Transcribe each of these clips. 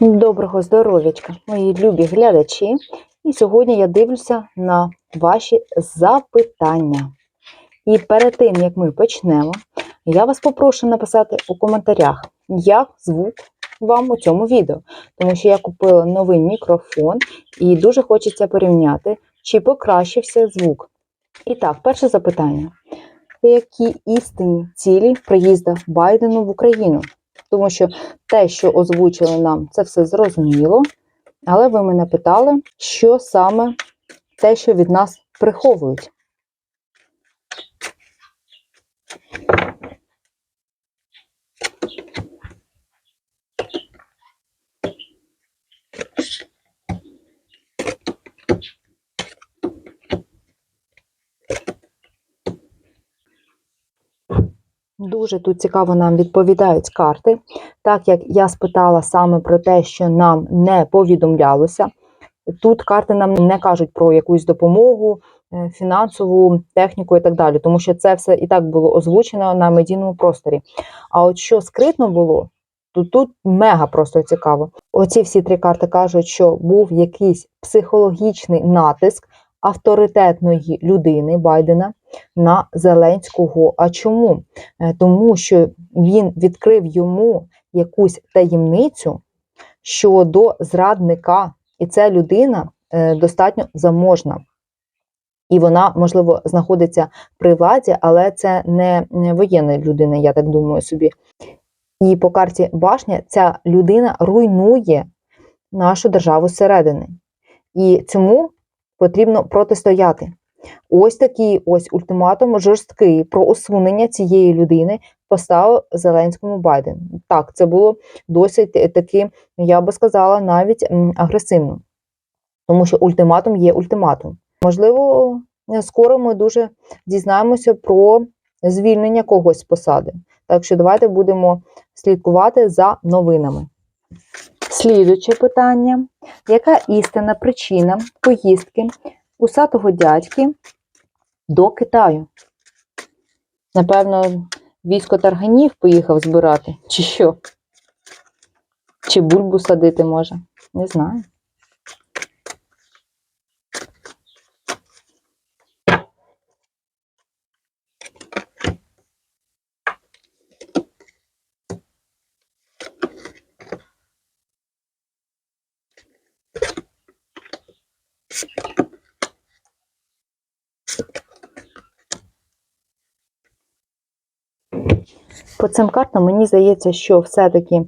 Доброго здоров'ячка, мої любі глядачі. І сьогодні я дивлюся на ваші запитання. І перед тим, як ми почнемо, я вас попрошу написати у коментарях, як звук вам у цьому відео. Тому що я купила новий мікрофон і дуже хочеться порівняти, чи покращився звук. І так, перше запитання. Які істинні цілі приїзду Байдену в Україну? Тому що те, що озвучили нам, це все зрозуміло. Але ви мене питали, що саме те, що від нас приховують. Дуже тут цікаво нам відповідають карти. Так як я спитала саме про те, що нам не повідомлялося. Тут карти нам не кажуть про якусь допомогу, е, фінансову техніку і так далі, тому що це все і так було озвучено на медійному просторі. А от що скритно було, то тут мега просто цікаво. Оці всі три карти кажуть, що був якийсь психологічний натиск авторитетної людини Байдена на Зеленського. А чому? Е, Тому що він відкрив йому якусь таємницю щодо зрадника, і ця людина е, достатньо заможна. І вона, можливо, знаходиться при владі, але це не не воєнна людина, я так думаю собі. І по карті башня ця людина руйнує нашу державу зсередини. І цьому потрібно протистояти. Ось такий ось ультиматум жорсткий про усунення цієї людини поставив Зеленському Байден. Так, це було досить таки, я би сказала, навіть агресивно. Тому що ультиматум є ультиматум. Можливо, скоро ми дуже дізнаємося про звільнення когось з посади. Так що давайте будемо слідкувати за новинами. Слідуче питання: яка істинна причина поїздки усатого дядьки до Китаю? Напевно, військо тарганів поїхав збирати, чи що? Чи бульбу садити може? Не знаю. По цим картам мені здається, що все-таки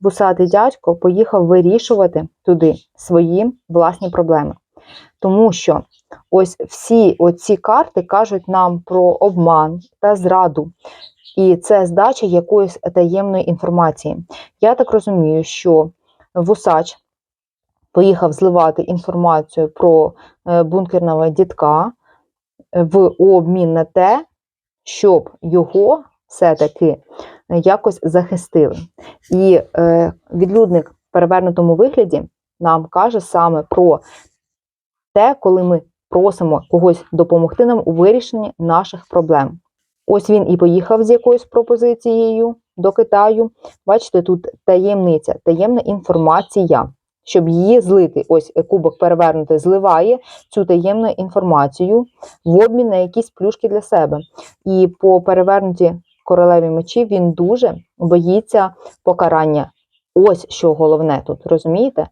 вусатий дядько поїхав вирішувати туди свої власні проблеми. Тому що ось всі оці карти кажуть нам про обман та зраду. І це здача якоїсь таємної інформації. Я так розумію, що вусач поїхав зливати інформацію про е, бункерного дітка в обмін на те, щоб його все-таки якось захистили. І е, відлюдник в перевернутому вигляді нам каже саме про те, коли ми просимо когось допомогти нам у вирішенні наших проблем. Ось він і поїхав з якоюсь пропозицією до Китаю. Бачите, тут таємниця, таємна інформація. Щоб її злити, ось кубок перевернути, зливає цю таємну інформацію в обмін на якісь плюшки для себе. І по перевернуті королеві мечів він дуже боїться покарання. Ось що головне тут, розумієте?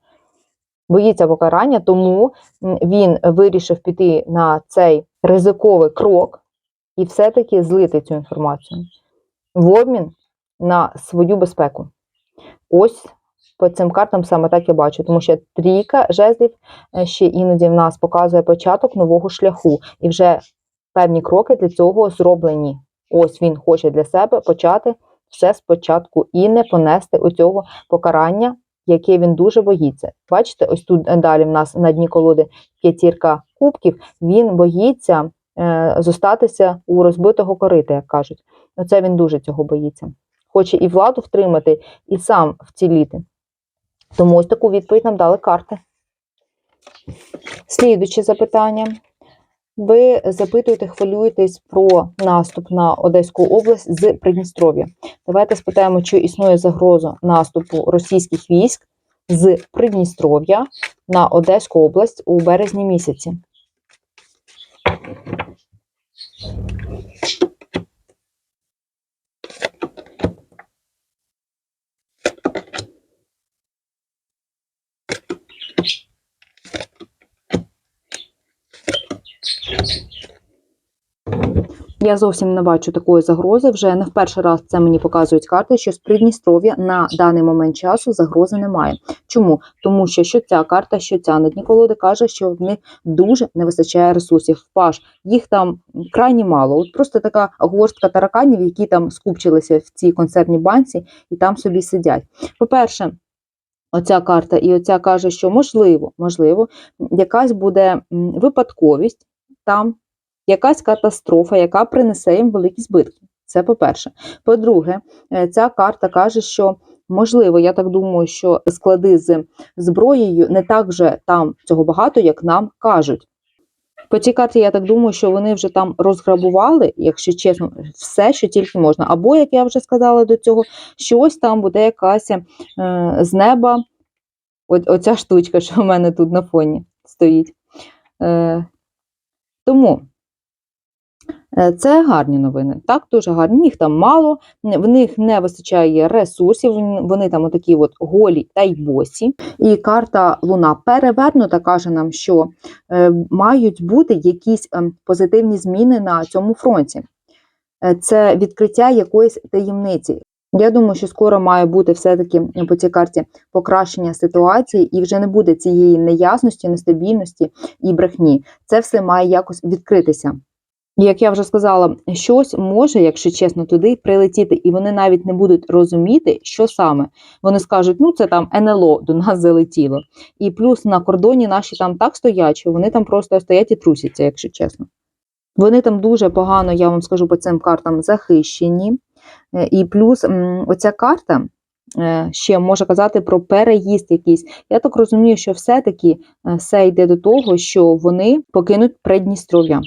Боїться покарання, тому він вирішив піти на цей ризиковий крок і все-таки злити цю інформацію в обмін на свою безпеку. Ось по цим картам саме так я бачу, тому що трійка жезлів е, ще іноді в нас показує початок нового шляху, і вже певні кроки для цього зроблені. Ось він хоче для себе почати все спочатку і не понести оцього покарання, яке він дуже боїться. Бачите, ось тут далі в нас на дні колоди п'ятірка кубків, він боїться е, зостатися у розбитого корита, як кажуть. Оце він дуже цього боїться. Хоче і владу втримати, і сам вціліти. Тому ось таку відповідь нам дали карти. Слідуче запитання. Ви запитуєте, хвилюєтесь про наступ на Одеську область з Придністров'я. Давайте спитаємо, чи існує загроза наступу російських військ з Придністров'я на Одеську область у березні місяці. Я зовсім не бачу такої загрози. Вже не в перший раз це мені показують карти, що з Придністров'я на даний момент часу загрози немає. Чому? Тому що що ця карта, що ця на дні колоди каже, що в них дуже не вистачає ресурсів. Паш їх там крайні мало. От просто така горстка тараканів, які там скупчилися в цій концертній банці і там собі сидять. По-перше, оця карта і оця каже, що можливо, можливо, якась буде випадковість там якась катастрофа, яка принесе їм великі збитки. Це по-перше. По-друге, е, ця карта каже, що можливо, я так думаю, що склади з зброєю не так вже там цього багато, як нам кажуть. По цій карті, я так думаю, що вони вже там розграбували, якщо чесно, все, що тільки можна. Або, як я вже сказала до цього, щось там буде якась е, з неба. Оця штучка, що в мене тут на фоні стоїть. Е, тому Це гарні новини. Так, дуже гарні. Їх там мало, в них не вистачає ресурсів, вони- вони там отакі от голі та й босі. І карта Луна перевернута каже нам, що е, мають бути якісь ем, позитивні зміни на цьому фронті. Е, Це відкриття якоїсь таємниці. Я думаю, що скоро має бути все-таки по цій карті покращення ситуації, і вже не буде цієї неясності, нестабільності і брехні. Це все має якось відкритися. Як я вже сказала, щось може, якщо чесно, туди прилетіти, і вони навіть не будуть розуміти, що саме. Вони скажуть, ну це там НЛО до нас залетіло. І плюс на кордоні наші там так стоять, що вони там просто стоять і трусяться, якщо чесно. Вони там дуже погано, я вам скажу по цим картам, захищені. Е, І плюс оця карта е, ще може казати про переїзд якийсь. Я так розумію, що все-таки е, все йде до того, що вони покинуть Придністров'я.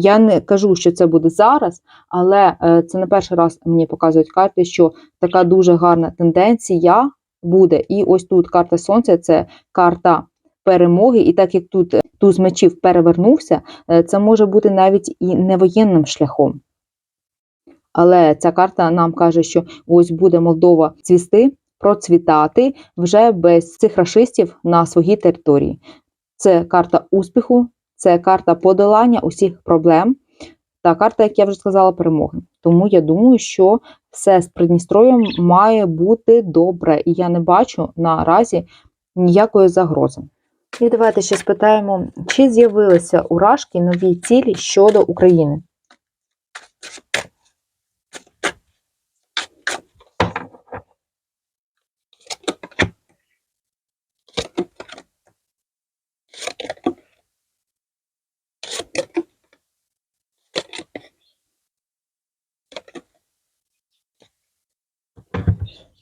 Я не кажу, що це буде зараз, але е, це не перший раз мені показують карти, що така дуже гарна тенденція буде. І ось тут карта Сонця це карта перемоги. І так як тут е, туз мечів перевернувся, е, це може бути навіть і не воєнним шляхом. Але ця карта нам каже, що ось буде Молдова цвісти, процвітати вже без цих рашистів на своїй території. Це карта успіху, це карта подолання усіх проблем та карта, як я вже сказала, перемоги. Тому я думаю, що все з Придністров'ям має бути добре, і я не бачу наразі ніякої загрози. І давайте ще спитаємо, чи з'явилися у Рашки нові цілі щодо України?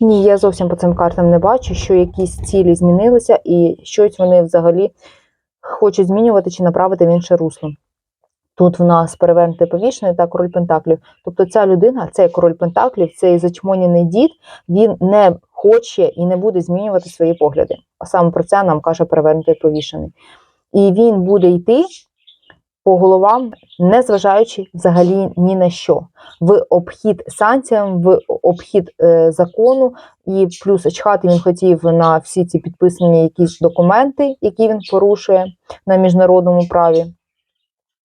Ні, я зовсім по цим картам не бачу, що якісь цілі змінилися, і щось вони взагалі хочуть змінювати чи направити в інше русло. Тут в нас перевернутий повішений та король Пентаклів. Тобто ця людина, цей король Пентаклів, цей зачмоняний дід, він не хоче і не буде змінювати свої погляди. А саме про це нам каже перевернутий повішений. І він буде йти по головам, не зважаючи взагалі ні на що. В обхід санкціям, в обхід е, закону, і плюс чхати він хотів на всі ці підписані якісь документи, які він порушує на міжнародному праві.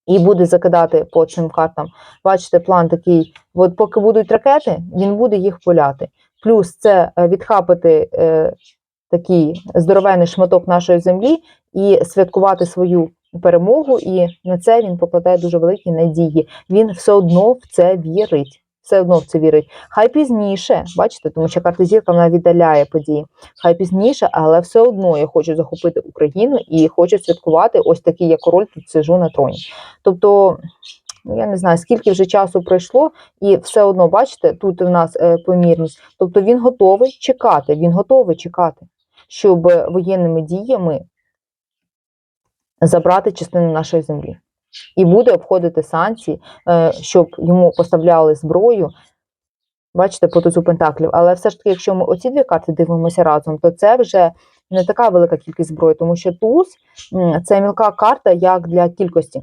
І буде закидати по цим картам. Бачите, план такий: от поки будуть ракети, він буде їх поляти. Плюс це е, відхапати е, такий здоровенний шматок нашої землі і святкувати свою перемогу. І на це він покладає дуже великі надії. Він все одно в це вірить. Все одно в це вірить. Хай пізніше, бачите, тому що карта зірка вона віддаляє події. Хай пізніше, але все одно я хочу захопити Україну і хочу святкувати ось такий, я король тут сижу на троні. Тобто, ну, я не знаю, скільки вже часу пройшло, і все одно, бачите, тут у нас е, помірність. Тобто він готовий чекати, він готовий чекати, щоб воєнними діями забрати частину нашої землі. і буде обходити санкції, е, щоб йому поставляли зброю. Бачите, по тузу пентаклів. Але все ж таки, якщо ми оці дві карти дивимося разом, то це вже не така велика кількість зброї, тому що туз це мілка карта як для кількості.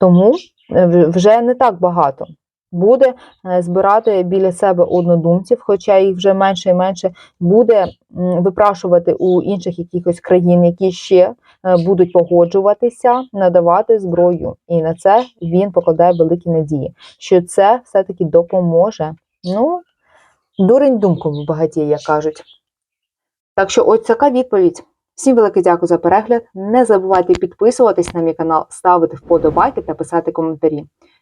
Тому е, вже не так багато. Буде е, збирати біля себе однодумців, хоча їх вже менше і менше, буде випрашувати у інших якихось країн, які ще е, будуть погоджуватися надавати зброю. І на це він покладає великі надії, що це все-таки допоможе. Ну, дурень думку багатіє, як кажуть. Так що, ось така відповідь. Всім велике дякую за перегляд. Не забувайте підписуватись на мій канал, ставити вподобайки та писати коментарі.